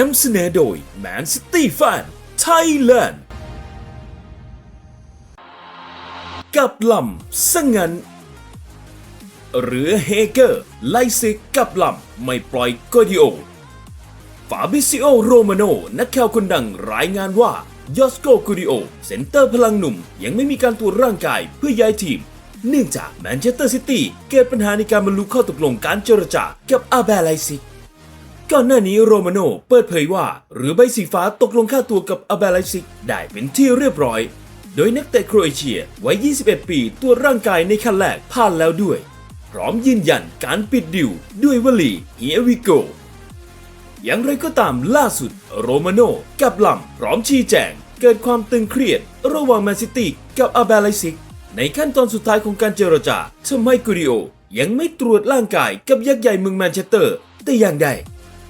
นำเสนอโดย Man City Fan Thailand กับลำสงงันเรือเฮเกอร์ไลซิกกับลำไม่ปล่อยโกดิโอ ฟาบิซิโอโรมาโนนักข่าวคนดังรายงานว่ายอสโกกูดิโอเซนเตอร์พลังหนุ่ม ยังไม่มีการตรวจร่างกายเพื่อย้ายทีม เนื่องจากแมนเชสเตอร์ซิตี้เกิดปัญหาในการบรรลุข้อตกลงการเจรจากับอาแบไลซิก ก่อนหน้านี้โรมาโน่เปิดเผยว่า หรือใบสีฟ้าตกลงค่าตัวกับอาเบลไลซิกได้เป็นที่เรียบร้อย โดยนักเตะโครเอเชียวัย 21 ปีตัวร่างกายในขั้นแรกผ่านแล้วด้วย พร้อมยืนยันการปิดดิวด้วยวลี Here we go อย่างไรก็ตามล่าสุด โรมาโน่กับลำพร้อมชี้แจง เกิดความตึงเครียด ระหว่างแมนซิตี้กับอาเบลไลซิก ในขั้นตอนสุดท้ายของการเจรจาทำให้กูริโอยังไม่ตรวจร่างกายกับยักษ์ใหญ่เมืองแมนเชสเตอร์แต่อย่างใด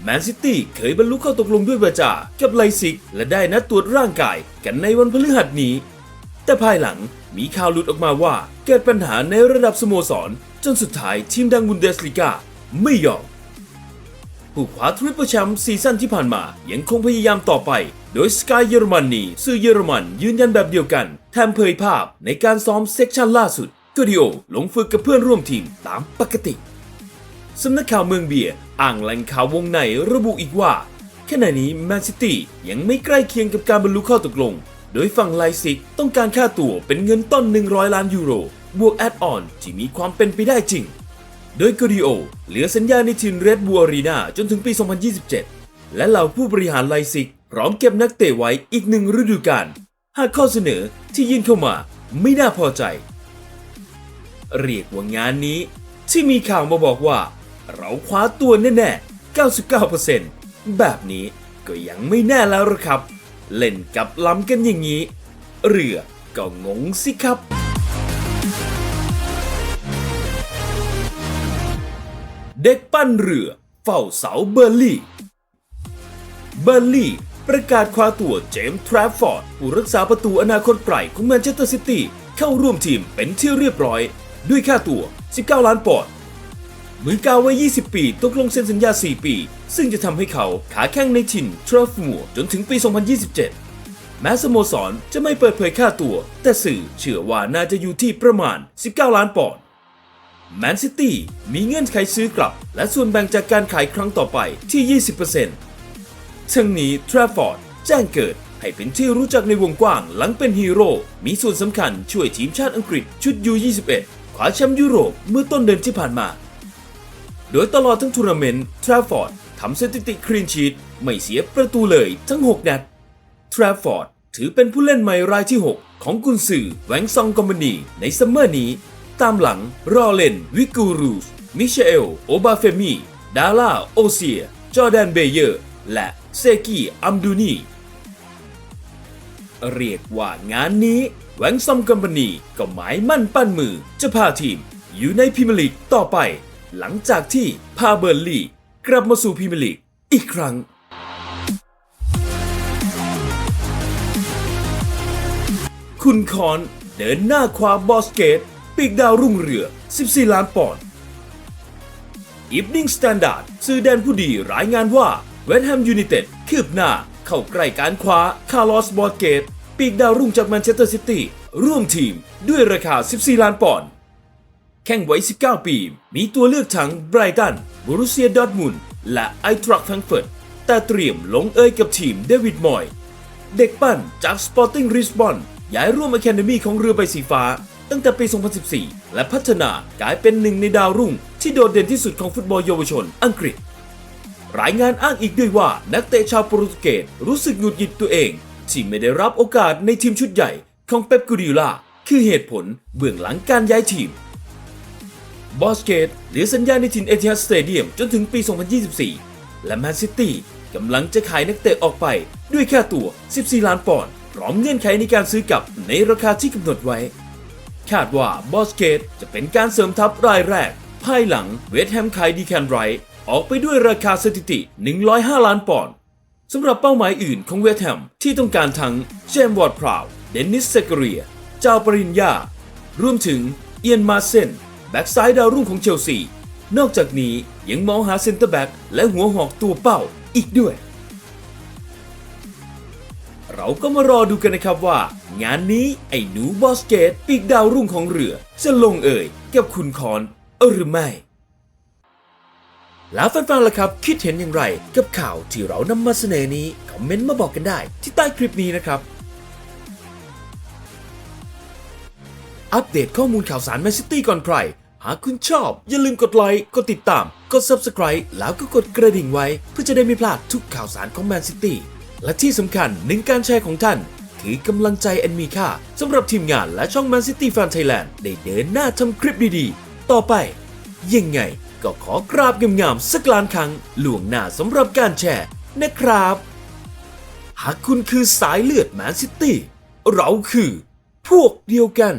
แมนซิตี้เคยบรรลุข้อตกลงด้วยวาจากับไลซิก และได้นัดตรวจร่างกายกันในวันพฤหัสนี้ แต่ภายหลังมีข่าวหลุดออกมาว่าเกิดปัญหาในระดับสโมสร จนสุดท้ายทีมดังบุนเดสลีกาไม่ยอมผู้คว้าทริปเปิลแชมป์ซีซั่นที่ผ่านมายังคงพยายามต่อไป โดยสกายเยอรมนีสื่อเยอรมันยืนยันแบบเดียวกันแถมเผยภาพในการซ้อมเซ็กชันล่าสุดกดิโอลงฝึกกับเพื่อนร่วมทีมตามปกติ สำนักข่าวเมืองเบียร์อ่างแหล่งข่าววงในระบุอีกว่าขณะนี้แมนซิตี้ยังไม่ใกล้เคียงกับการบรรลุข้อตกลง โดยฝั่งไลซิกต้องการค่าตั๋วเป็นเงินต้น 100 ล้านยูโร บวกแอดออนที่มีความเป็นไปได้จริง โดยกดิโอเหลือสัญญาในทีมเรดบูอารีนาจนถึงปี 2027 และเหล่าผู้บริหารไลซิกพร้อมเก็บนักเตะไว้อีกหนึ่งฤดูกาล หากข้อเสนอที่ยื่นเข้ามาไม่น่าพอใจ เรียกว่างานนี้ที่มีข่าวมาบอกว่า เราคว้าตัวแน่ๆ 99%แบบนี้ก็ยังไม่แน่แล้วหรอกครับ เล่นกับล้ำกันอย่างนี้ เรือก็งงสิครับ เด็กปั้นเรือเฝ้าเสาเบอร์ลี่ เบอร์ลี่ประกาศคว้าตัวเจมส์ทราฟฟอร์ดผู้รักษาประตูอนาคตไกลของแมนเชสเตอร์ซิตี้เข้าร่วมทีมเป็นที่เรียบร้อย ด้วยค่าตัว 19 ล้านปอนด์ มือกาววัย 20 ปีตกลงเซ็นสัญญา 4 ปี ซึ่งจะทำให้เขาขาแข้งในทินทรัฟมัวจนถึงปี 2027 แม้สโมสรจะไม่เปิดเผยค่าตัว แต่สื่อเชื่อว่าน่าจะอยู่ที่ประมาณ 19 ล้านปอนด์แมนซิตี้มีเงื่อนไขซื้อกลับ และส่วนแบ่งจากการขายครั้งต่อไปที่ 20%ทั้งนี้ทราฟฟอร์ดแจ้งเกิดให้เป็นที่รู้จักในวงกว้างหลังเป็นฮีโร่ มีส่วนสำคัญช่วยทีมชาติอังกฤษชุด U21 คว้าแชมป์ยุโรปเมื่อต้นเดือนที่ผ่านมา โดยตลอดทั้งทัวร์นาเมนต์ทราฟฟอร์ดทำสถิติคลีนชีตไม่เสียประตูเลยทั้ง 6 นัดทราฟฟอร์ดถือเป็นผู้เล่นใหม่รายที่ 6 ของกุนซือแวงซองกอมบานีในซัมเมอร์นี้ ตามหลังรอเลน วิกูรูสมิเชล โอบาเฟมี ดาร่า โอเซีย จอแดน เบเยอร์ และเซกีอัมดูนี เรียกว่างานนี้แวงซอมกัมปานีก็หมายมั่นปั้นมือ จะพาทีมอยู่ในพรีเมียร์ลีกต่อไป หลังจากที่พาเบอร์ลี่กลับมาสู่พรีเมียร์ลีกอีกครั้ง คุณคอนเดินหน้าคว้าบอสเกต ปีกดาวรุ่งเรือ 14 ล้านปอนด์ Evening Standard สื่อแดนผู้ดีรายงานว่าเวสต์แฮมยูไนเต็ดคืบหน้าเข้าใกล้การคว้าคาร์ลอสบอสเกต ปีกดาวรุ่งจากแมนเชสเตอร์ซิตี้ร่วมทีมด้วยราคา 14 ล้านปอนด์ แข่งไว้ 19 ปี มีตัวเลือกทั้งไบรตันบรูเซียดอทมุนและไอทรัคแฟรงเฟิร์ตแต่เตรียมลงเอยกับทีมเดวิดมอย เด็กปั้นจากสปอร์ติ้งริสบอนย้ายร่วมอะคาเดมีของเรือใบสีฟ้า ตั้งแต่ปี 2014 และพัฒนากลายเป็นหนึ่งในดาวรุ่ง ที่โดดเด่นที่สุดของฟุตบอลเยาวชนอังกฤษ รายงานอ้างอีกด้วยว่านักเตะชาวโปรตุเกสรู้สึกหงุดหงิดตัวเอง ที่ไม่ได้รับโอกาสในทีมชุดใหญ่ของเป๊ปกูดิโอลาคือเหตุผลเบื้องหลังการย้ายทีม บอสเกตเหลือสัญญาในทีมเอทิฮัดสเตเดียมจนถึงปี 2024 และแมนซิตี้กำลังจะขายนักเตะออกไปด้วยค่าตัว 14 ล้านปอนด์พร้อมเงื่อนไขในการซื้อกลับในราคาที่กำหนดไว้ คาดว่าบอสเกตจะเป็นการเสริมทัพรายแรก ภายหลังเวสต์แฮมขายดีแคนไรท์ออกไปด้วยราคาสถิติ 105 ล้านปอนด์สำหรับเป้าหมายอื่นของเวสต์แฮมที่ต้องการทั้งเจมส์วอร์ดพราว เดนนิสเซกเรีย เจ้าปริญญารวมถึงเอียนมาเซน แบ็กซ้ายดาวรุ่งของเชลซี นอกจากนี้ยังมองหาเซนเตอร์แบ็กและหัวหอกตัวเป้าอีกด้วย เราก็มารอดูกันนะครับว่า งานนี้ไอ้หนูบอสเกตปีกดาวรุ่งของเรือ จะลงเอ่ยกับคุณคอนหรือไม่ แล้วแฟนๆล่ะครับ คิดเห็นอย่างไรกับข่าวที่เรานำมาเสนอนี้ คอมเมนต์มาบอกกันได้ที่ใต้คลิปนี้นะครับอัปเดตข้อมูลข่าวสารแมนซิตี้ก่อนใคร หากคุณชอบ อย่าลืมกดไลค์ กดติดตาม กด Subscribe แล้วก็กดกระดิ่งไว้ เพื่อจะได้ไม่พลาดทุกข่าวสารของแมนซิตี้และที่สำคัญหนึ่งการแชร์ของท่าน คือกำลังใจอันมีค่าสำหรับทีมงานและช่อง Man City Fan Thailand ได้เดินหน้าทำคลิปดีๆ ต่อไป ยังไงก็ขอกราบงามๆสักล้านครั้งหลวงหน้าสำหรับการแชร์นะครับ หากคุณคือสายเลือดแมนซิตี้เราคือ พวกเดียวกัน